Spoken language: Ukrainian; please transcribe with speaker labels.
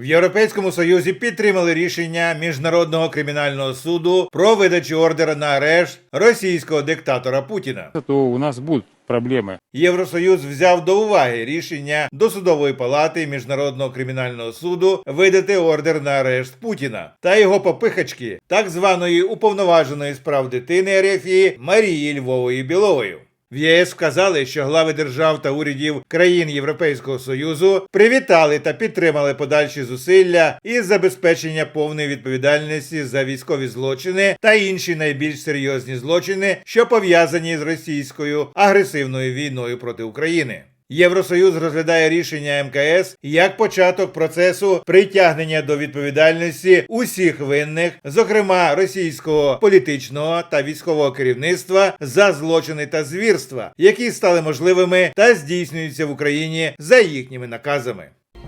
Speaker 1: В Європейському Союзі підтримали рішення Міжнародного кримінального суду про видачу ордера на арешт російського диктатора Путіна.
Speaker 2: то у нас будут проблемы.
Speaker 1: Євросоюз взяв до уваги рішення до судової палати Міжнародного кримінального суду видати ордер на арешт Путіна та його попихачки, так званої уповноваженої з прав дитини РФІ Марії Львової Білової. В ЄС вказали, що глави держав та урядів країн Європейського союзу привітали та підтримали подальші зусилля із забезпечення повної відповідальності за військові злочини та інші найбільш серйозні злочини, що пов'язані з російською агресивною війною проти України. Євросоюз розглядає рішення МКС як початок процесу притягнення до відповідальності усіх винних, зокрема російського політичного та військового керівництва за злочини та звірства, які стали можливими та здійснюються в Україні за їхніми наказами.